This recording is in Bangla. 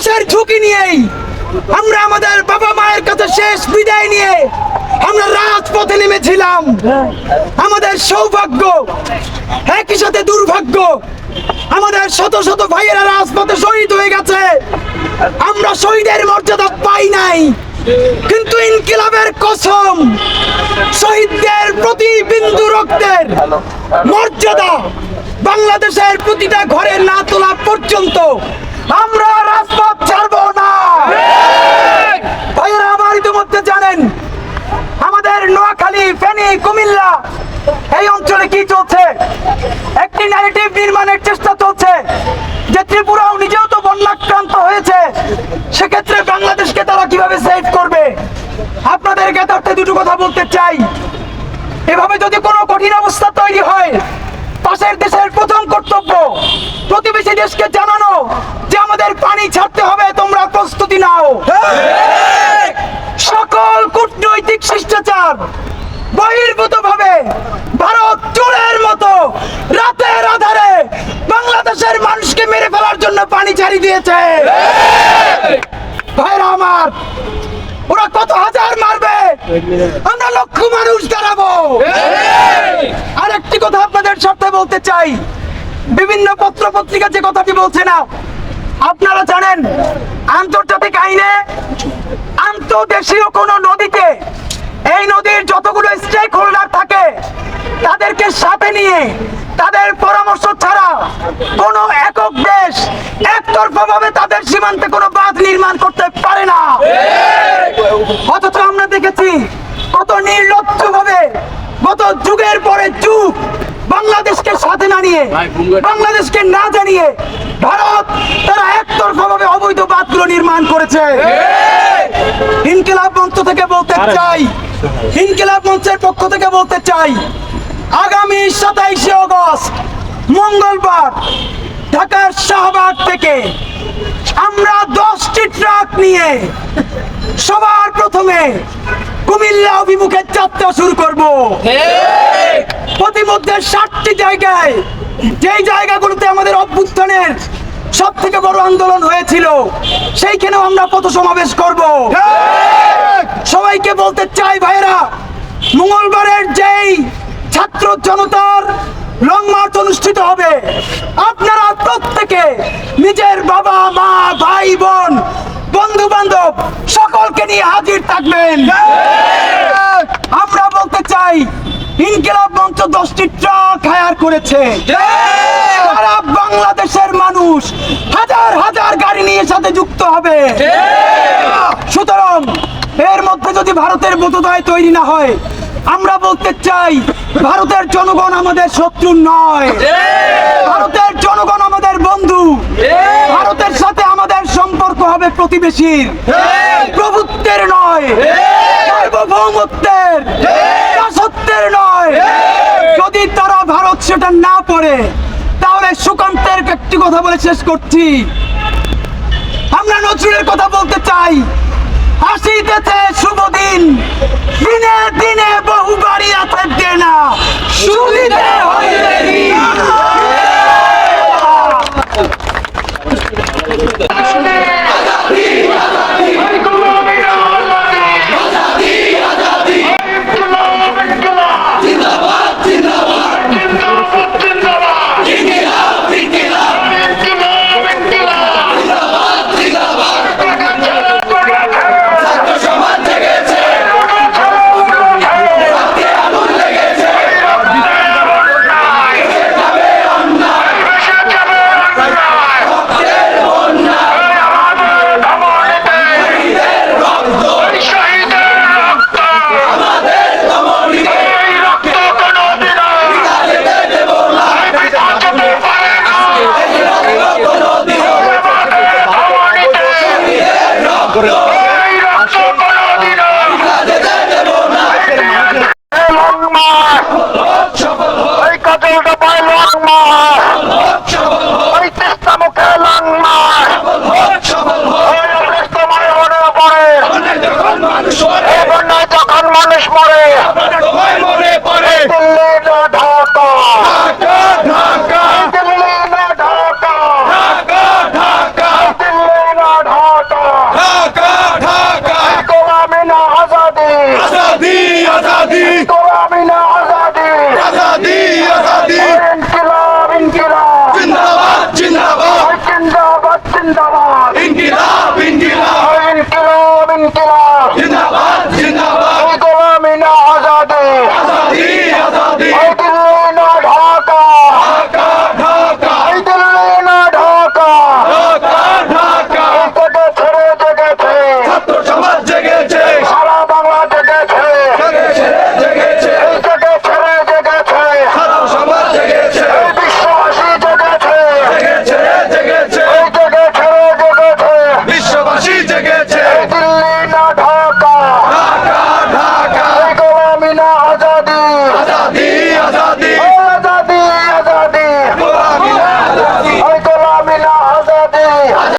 উন্নয়নের ঝুঁকি নিয়েই আমরা আমাদের বাবা মায়ের কাছে শেষ বিদায় নিয়ে আমরা রাজপথে নেমেছিলাম। আমাদের সৌভাগ্য একই সাথে দুর্ভাগ্য, আমাদের শত শত ভাইয়েরা রাজপথে শহীদ হয়ে গেছে। আমরা শহীদের মর্যাদা পাই নাই, কিন্তু ইনকিলাবের কসম শহীদদের প্রতি বিন্দু রক্তের মর্যাদা বাংলাদেশের প্রতিটা ঘরে না তোলা পর্যন্ত আমরা রাজপথ ছাড়বো না। ভাইয়েরা আমার ইতিমধ্যে জানেন, আমাদের নোয়াখালী, ফেনী, কুমিল্লা এই অঞ্চলে কি চলছে? একটি ন্যারেটিভ নির্মাণের চেষ্টা চলছে যে ত্রিপুরাও নিজেও তো বন্যাক্রান্ত হয়েছে। সেক্ষেত্রে বাংলাদেশকে তারা কীভাবে সেভ করবে? আপনাদের জ্ঞাতার্থে দুটো কথা বলতে চাই। এভাবে যদি কোনো কঠিন অবস্থা তৈরি হয়, পাশের দেশের প্রথম কর্তব্য প্রতিবেশী দেশকে জানানো যে আমাদের পানি ছাড়তে হবে, তোমরা প্রস্তুতি নাও। সকল কূটনৈতিক শিষ্টাচার বহির্ভূত ভাবে ভারত চোরের মতো রাতের আধারে বাংলাদেশের মানুষকে মেরে ফেলার জন্য পানি ছাড়ি দিয়েছে। ভাইরা আমার, ওরা কত হাজার মারবে? আমরা লক্ষ মানুষ দাঁড়াবো। আর একটি কথা আপনাদের সাথে বলতে চাই। বিভিন্ন পত্র পত্রিকা যে কথাটি বলছে না আপনারা জানেন, আন্তর্জাতিক আইনে আন্তর্দেশীয় কোন নদীতে এই নদীর যতগুলো স্টেক হোল্ডার থাকে, তাদেরকে সাথে নিয়ে, তাদের পরামর্শ ছাড়া কোন একক দেশ একতরফা ভাবে তাদের সীমান্তে কোনো বাঁধ নির্মাণ করতে পারে না। অথচ আমরা দেখেছি, কত নির্লজ্জ ভাবে গত যুগের পরে যুগ বাংলাদেশকে সাথে না নিয়ে বাংলাদেশকে না জানিয়ে ভারত তারা একতরফা ভাবে অবৈধ বাঁধগুলো নির্মাণ করেছে। ইনকিলাব মঞ্চ থেকে বলতে চাই ইনকিলাব মঞ্চের পক্ষ থেকে বলতে চাই আগামী সাতাইশে অগস্ট মঙ্গলবার ঢাকার শাহবাগ থেকে আমরা দশটি ট্রাক নিয়ে সবার প্রথমে কুমিল্লা অভিমুখে যাত্রা শুরু করব। প্রতিমধ্যে ষাটটি জায়গায় যেই জায়গাগুলোতে আমাদের অভ্যুত্থানের সব থেকে বড় আন্দোলন হয়েছিল সেইখানেও আমরা পথ সমাবেশ করব সবাইকে বলতে চাই ভাইরা মঙ্গলবারের যেই ছাত্র জনতার লং মার্চ অনুষ্ঠিত হবে আপনারা প্রত্যেকে নিজের বাবা মা ভাই বোন নিয়ে হাজির থাকবেন আমরা বলতে চাই ইনকিলাব মঞ্চ দশটি ট্রাক হায়ার করেছে। সারা বাংলাদেশের মানুষ হাজার হাজার গাড়ি নিয়ে সাথে যুক্ত হবে। সুতরাং এর মধ্যে যদি ভারতের বোধোদয় তৈরি না হয় আমরা বলতে চাই ভারতের জনগণ আমাদের শত্রু নয়। ভারতের জনগণ আমাদের বন্ধু। ভারতের সাথে আমাদের সম্পর্ক হবে প্রতিবেশীর। প্রভুত্বের নয়। সার্বভৌমত্বের। দাসত্বের নয়। যদি তারা ভারত সেটা না পড়ে তাহলে সুকান্তের একটি কথা বলে শেষ করছি। আমরা নজরুলের কথা বলতে চাই। আসিতেছে শুভ দিন। দিনে দিনে বহু বাড়ি আছে দেনা যখন মানুষ মরে Azadi! Azadi! Azadi!